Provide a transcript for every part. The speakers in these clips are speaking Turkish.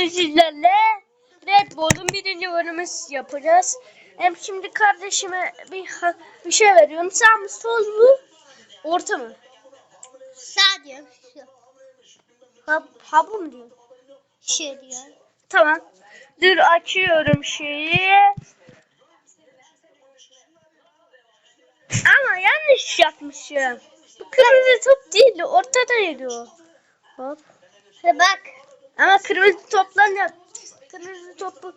bugün sizlerle Red Bull'un birinci bölümü yapacağız. Hem şimdi kardeşime bir, bir şey veriyorum. Sağ mı sol mu? Orta mı? Sağ diyor. Ha, ha bu mu diyor? Şu diyor. Tamam. Dur açıyorum şeyi. Ama yanlış yapmışım. Bu kırmızı top değil de ortadaydı o. Hop. Ha bak. Ama kırmızı topla yap. Kırmızı topu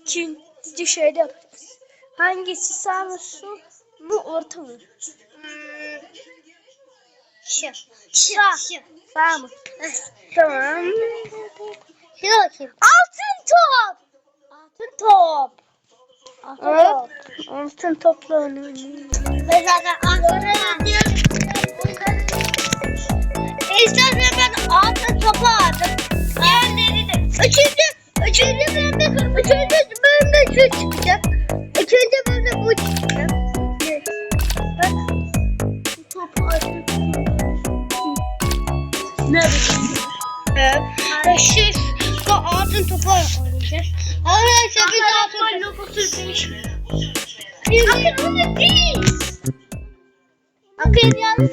ikinci şeyde yapacağız. Hangisi sağ mı sol mu orta mı? Hmm. Şu. Şu. Şu. Sağ mı? Tamam. Şu bakayım. Altın top. Altın top. Altın Hop. Altın topla oynayalım. Ben zaten altın. İstersen çıkacak. Üçüncü bölümde bu çıkacak. Bak. Bu topu açıp. Nerede? Evet. Ve şu, bu altın topu oynayacağız. Arkadaşlar biz altın logosu değişmiyor. Bakın onu değil. Bakın yanlış.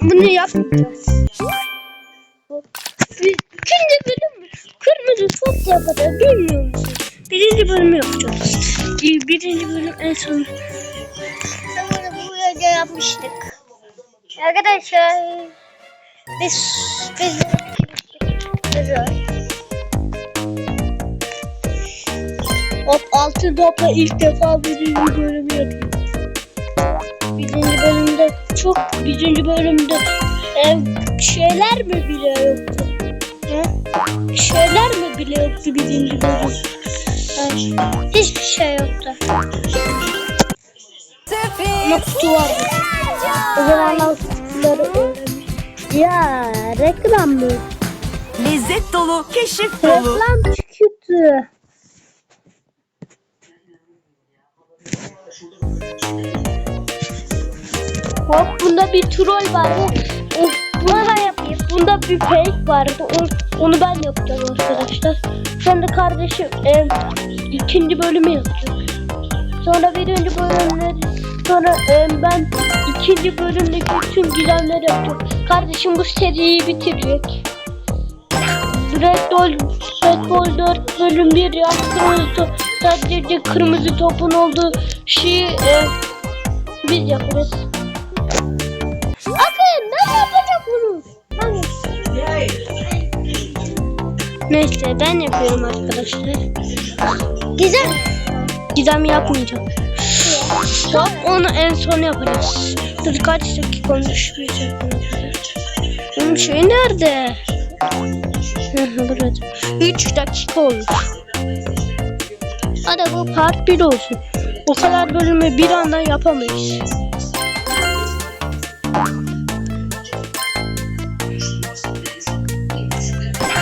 Bunu yapacağız. Biz ikinci bölüm? Kırmızı top yapacağız bilmiyor musun? Birinci bölümü yapacağız. Bir- Birinci bölüm en son. Sonra bu önce yapmıştık. Arkadaşlar biz biz bitirmiştik. Hop altın topla ilk defa birinci bölümü yapıyoruz. Birinci bölümde çok birinci bölümde e, şeyler mi bile yoktu? Hı? Şeyler mi bile yoktu birinci bölüm? Ay, Hiçbir şey yoktu. Ama kutu vardı. O zamanlar kutuları. Ya reklam mı? Lezzet dolu, keşif dolu. Reklam çıktı. Hop bunda bir troll var. O, o, buna ben yapayım. Bunda bir fake vardı. O, onu ben yapacağım arkadaşlar. Sen de kardeşim e, ikinci bölümü yapacak. Sonra birinci bölümleri sonra e, ben ikinci bölümdeki bütün gizemleri yapacağım. Kardeşim bu seriyi bitirecek. Red Bull, Red Bull 4 bölüm 1 yaptığımız sadece kırmızı topun olduğu şeyi e, biz yaparız. Akın ben yapacak bunu. Ben Neyse ben yapıyorum arkadaşlar. Güzel. Gizem yapmayacağım. Hop onu en son yapacağız. Dur kaç dakika olmuş şey nerede? Burada. 3 dakika olmuş. Hadi bu part 1 olsun. O kadar bölümü bir anda yapamayız.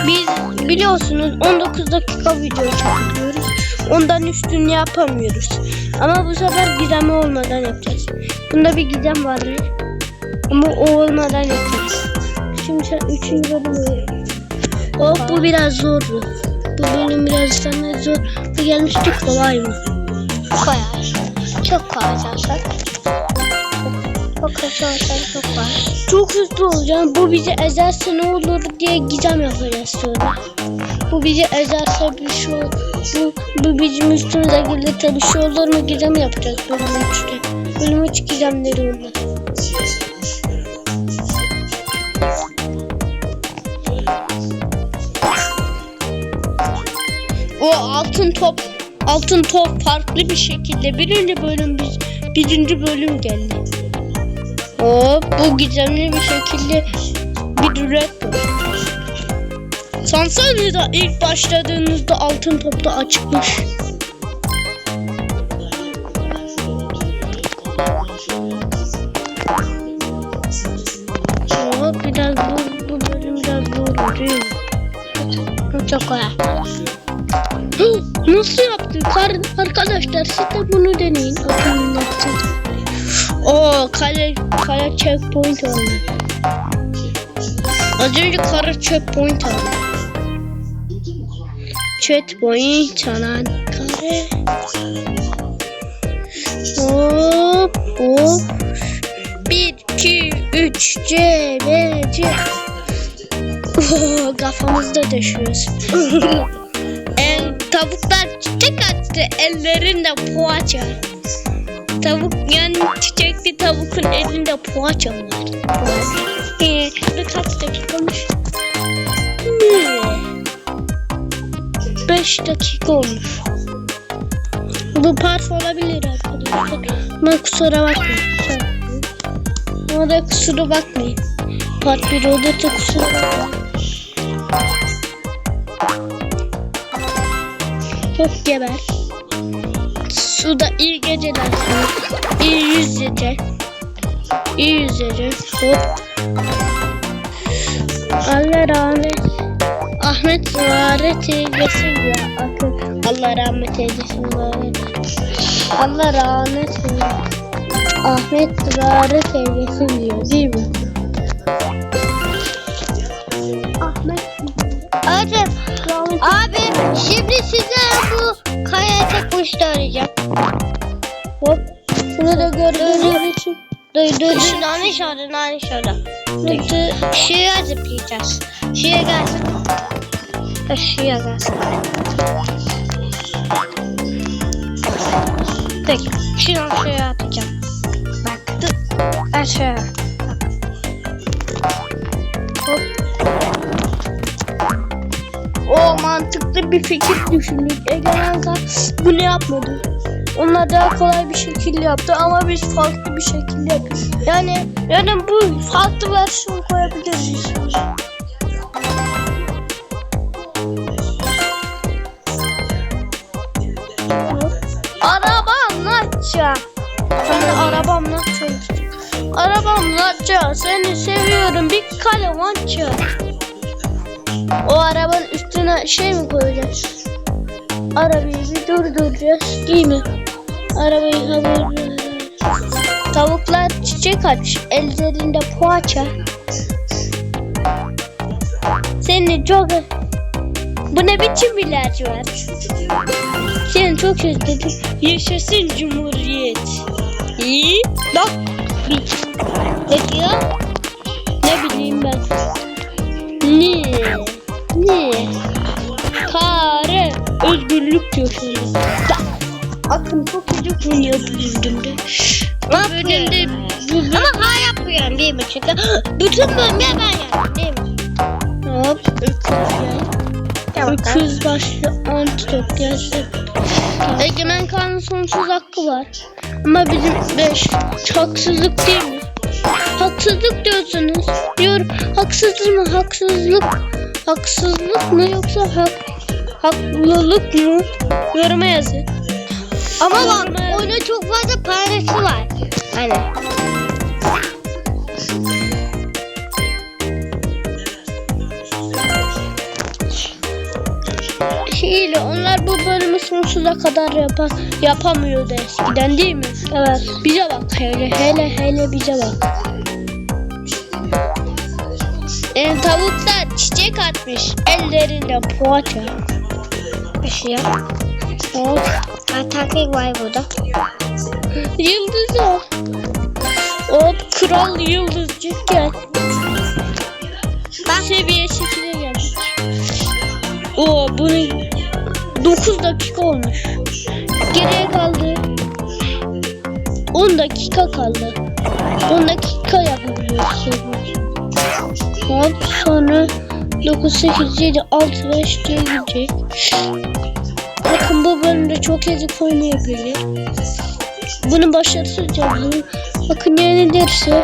Biz biliyorsunuz 19 dakika video çekiyoruz. Ondan üstünü yapamıyoruz. Ama bu sefer gizemi olmadan yapacağız. Bunda bir gizem var mı? Ama o olmadan yapacağız. Şimdi sen 3. bölümü Hop bu biraz zordu. Bu bölüm biraz sana zor. Bu gelmişti kolay mı? Kolay. Çok kolay zaten. Kolay çok kolay. Çok hızlı olacağım. Bu bizi ezerse ne olur diye gizem yapacağız sonra. Bu bizi ezerse bir şey olur. Bu, bu bizim üstümüze gelirse bir şey olur mu gizem yapacağız bölüm 3'te. Bölüm 3 gizemleri onlar. O altın top altın top farklı bir şekilde birinci bölüm biz birinci bölüm geldi. Hop bu gizemli bir şekilde bir red Sansanıza ilk başladığınızda altın topta açıkmış. Hop biraz bu, bu bölüm biraz zor değil mi? Çok kolay. Nasıl yaptın? Arkadaşlar siz de bunu deneyin. Bakın nasıl. Oo kale kale checkpoint oldu. Az önce kara checkpoint chat boyu çalan kare. Hop hop. 1, 2, 3, C, B, C. Oo, Kafamızda düşüyoruz. El, tavuklar çiçek attı ellerinde poğaça. Tavuk yani çiçekli tavukun elinde poğaça var. Ee, birkaç dakika olmuş. Hmm. Beş dakika olmuş. Bu parf olabilir arkadaşlar. Ama kusura bakmayın. Ama da kusura bakmayın. Part 1 olursa kusura bakmayın. Çok geber. Suda iyi geceler. İyi yüz gece. İyi yüzeceğim. Hop. Allah rahmet. Ahmet ziyaret eylesin ya. Akın. Allah rahmet eylesin. Allah rahmet eylesin. Ahmet ziyaret eylesin diyor değil mi? Ahmet rahmet Abi şimdi size bu kayacak kuşu arayacağım. Hop. Bunu da gördüğünüz için. Duy duy duy. Nane şurada nane şurada. Bitti. Şuraya zıplayacağız. Şuraya gelsin. Şuraya gelsin. Tek. Şunu şuraya atacağım. Bak. Dur. Aşağı. Hop. Mantıklı bir fikir düşündük. Egemen Kan bunu yapmadı. Onlar daha kolay bir şekilde yaptı ama biz farklı bir şekilde yapıyoruz. Yani yani bu farklı versiyon koyabiliriz. Araba anlatacağım. Sana araba anlatacağım. Araba anlatacağım. Seni seviyorum. Bir kale anlatacağım. O arabanın üstüne şey mi koyacağız? Arabayı durduracağız değil mi? Arabayı havaya Tavuklar çiçek aç. Ellerinde poğaça. Seni çok... Bu ne biçim bir lacivert? Seni çok özledim. Yaşasın Cumhuriyet. İyi. Bak. Özgürlük diyor şöyle. Bak. Akın çok çocuk oynuyor bu bölümde. Bu bölümde bu bölümde Ama ha yapmıyorum değil mi? Çünkü bütün bölümde ben yaptım değil mi? Hop öküz ya. Öküz başlı antilop gelsin. Egemen Kaan'ın sonsuz hakkı var. Ama bizim beş haksızlık değil mi? Haksızlık diyorsunuz. Diyor haksızlık mı? Haksızlık. Haksızlık mı yoksa hak, haklılık? Yoruma yazın. Ama bak oyunda çok fazla parası var. Hani. Hile onlar bu bölümü sonsuza kadar yapa, yapamıyordu eskiden değil mi? Evet. Bize bak hele hele hele bize bak. E, tavuklar çiçek atmış ellerinde poğaça. Şey yap. Hop. Ha, taktik var burada. Yıldız o. Hop kral yıldızcık gel. Bak. Seviye 8'e geldik. Oo bunun 9 dakika olmuş. Geriye kaldı. 10 dakika kaldı. 10 dakika yapabiliyoruz. Hop sonra 9, 8, 7, 6, 5 diye gidecek. Bakın bu bölümde çok ezik oynayabilir. Bunu başarısız yapalım. Bakın yenilirse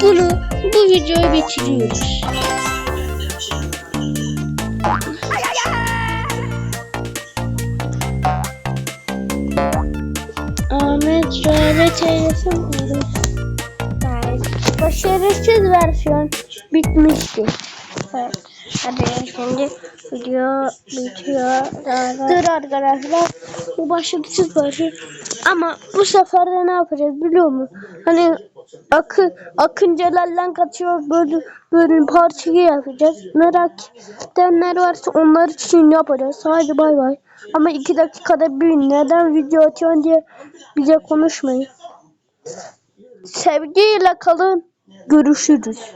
bunu bu videoyu bitiriyoruz. Ahmet Rahmet eylesin. Başarısız versiyon bitmişti. Evet. Hadi şimdi video bitiyor. Dur arkadaşlar. Bu başarısız versiyon. Ama bu sefer de ne yapacağız biliyor musun? Hani Akın, akıncalarla kaçıyor böyle böyle parçayı yapacağız. Merak edenler varsa onlar için yapacağız. Hadi bay bay. Ama iki dakikada bir neden video atıyorsun diye bize konuşmayın. Sevgiyle kalın. Görüşürüz.